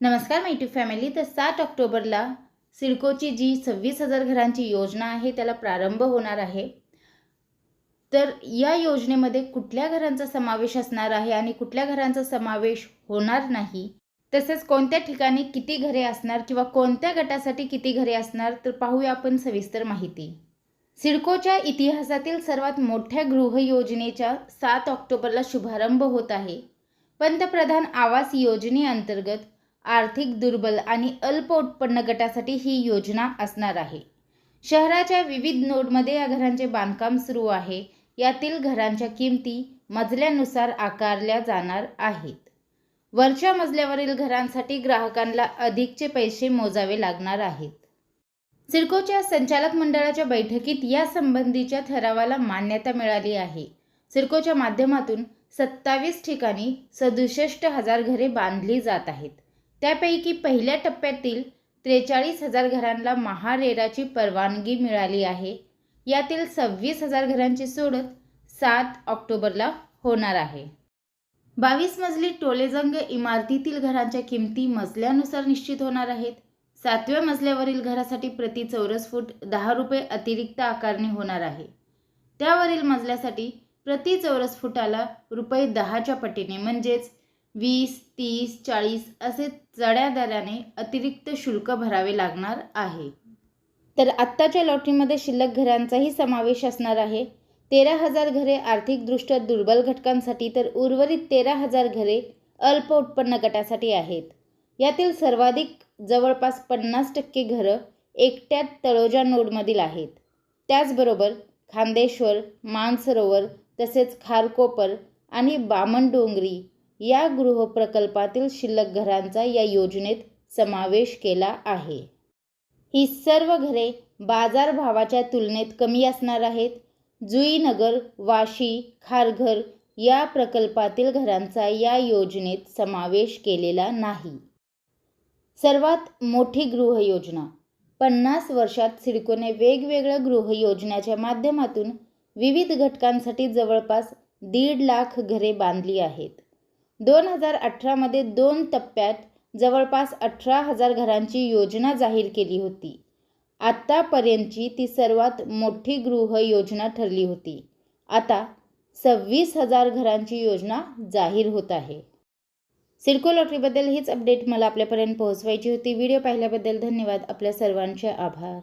नमस्कार माहिती फॅमिली तर सात ऑक्टोबरला सिडकोची जी सव्वीस हजार घरांची योजना आहे त्याला प्रारंभ होणार आहे. तर या योजनेमध्ये कुठल्या घरांचा समावेश असणार आहे आणि कुठल्या घरांचा समावेश होणार नाही? तसेच कोणत्या ठिकाणी किती घरे असणार किंवा कोणत्या गटासाठी किती घरे असणार तर पाहूया आपण सविस्तर माहिती. सिडकोच्या इतिहासातील सर्वात मोठ्या गृहयोजनेच्या सात ऑक्टोबरला शुभारंभ होत आहे. पंतप्रधान आवास योजनेअंतर्गत आर्थिक दुर्बल आणि अल्प उत्पन्न गटासाठी ही योजना असणार आहे. शहराच्या विविध नोडमध्ये या घरांचे बांधकाम सुरू आहे. यातील घरांच्या किमती मजल्यानुसार आकारल्या जाणार आहेत. वरच्या मजल्यावरील घरांसाठी ग्राहकांना अधिकचे पैसे मोजावे लागणार आहेत. सिडकोच्या संचालक मंडळाच्या बैठकीत या संबंधीच्या ठरावाला मान्यता मिळाली आहे. सिडकोच्या माध्यमातून सत्तावीस ठिकाणी सदुसष्ट हजार घरे बांधली जात आहेत. त्यापैकी पहिल्या टप्प्यातील त्रेचाळीस हजार घरांना महारेराची परवानगी मिळाली आहे. यातील सव्वीस हजार घरांची सोडत सात ऑक्टोबरला होणार आहे. बावीस मजली टोलेजंग इमारतीतील घरांच्या किमती मजल्यानुसार निश्चित होणार आहेत. सातव्या मजल्यावरील घरासाठी प्रति चौरस फूट दहा रुपये अतिरिक्त आकारणी होणार आहे. त्यावरील मजल्यासाठी प्रति चौरस फुटाला रुपये दहाच्या पटीने म्हणजेच वीस तीस चाळीस असे चढ्या दराने अतिरिक्त शुल्क भरावे लागणार आहे. तर आत्ताच्या लॉटरीमध्ये शिल्लक घरांचाही समावेश असणार आहे. तेरा हजार घरे आर्थिकदृष्ट्या दुर्बल घटकांसाठी तर उर्वरित तेरा हजार घरे अल्प उत्पन्न गटासाठी आहेत. यातील सर्वाधिक जवळपास पन्नास टक्के घरं एकट्यात तळोजा नोडमधील आहेत. त्याचबरोबर खांदेश्वर मानसरोवर तसेच खारकोपर आणि बामणडोंगरी या गृहप्रकल्पातील शिल्लक घरांचा या योजनेत समावेश केला आहे. ही सर्व घरे बाजारभावाच्या तुलनेत कमी असणार आहेत. जुईनगर वाशी खारघर या प्रकल्पातील घरांचा या योजनेत समावेश केलेला नाही. सर्वात मोठी गृहयोजना. पन्नास वर्षात सिडकोने वेगवेगळ्या गृहयोजनाच्या माध्यमातून विविध घटकांसाठी जवळपास दीड लाख घरे बांधली आहेत. दोन हजार अठरामध्ये दोन टप्प्यात जवळपास अठरा हजार घरांची योजना जाहीर केली होती. आत्तापर्यंतची ती सर्वात मोठी गृह योजना ठरली होती. आता सव्वीस हजार घरांची योजना जाहीर होत आहे. सिडको लॉटरीबद्दल हीच अपडेट मला आपल्यापर्यंत पोहोचवायची होती. व्हिडिओ पाहिल्याबद्दल धन्यवाद. आपल्या सर्वांचे आभार.